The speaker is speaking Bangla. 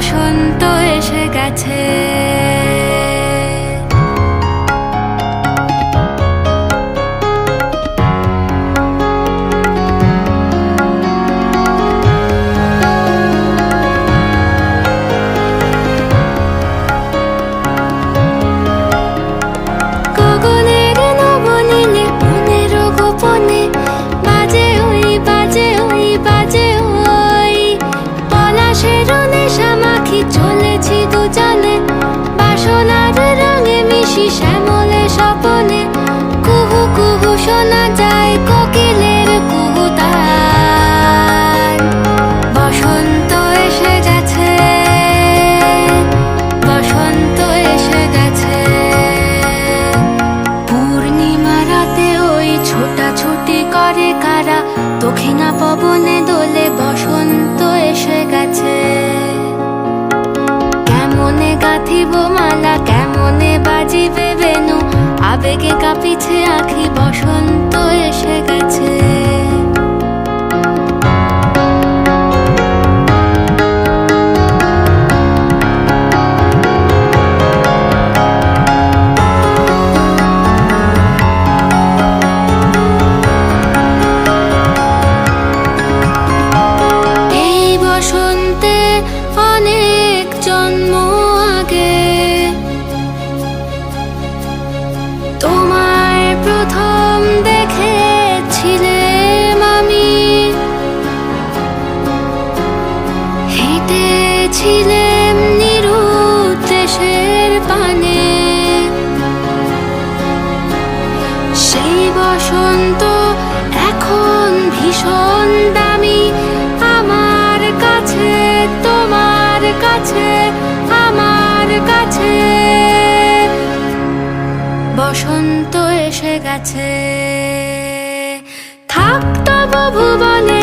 বসন্ত এসে গেছে। চলেছি শ্যামলে স্বপনে। কুহু কুহু শোনা যায় কোকিলের বসন্ত এসে গেছে, বসন্ত এসে গেছে। পূর্ণিমা রাতে ওই ছোটাছুটি করে কারা, দক্ষিণা পবনে দোলে মালা কেমনে বাজিবে বেনু? আবেগে কাঁপিছে আখি বসন্ত। তোমায় প্রথম পানে। সেই বসন্ত এখন ভীষণ দামি। আমার কাছে তোমার কাছে বসন্ত এসে গেছে। থাকতো ভুবনের ধুলি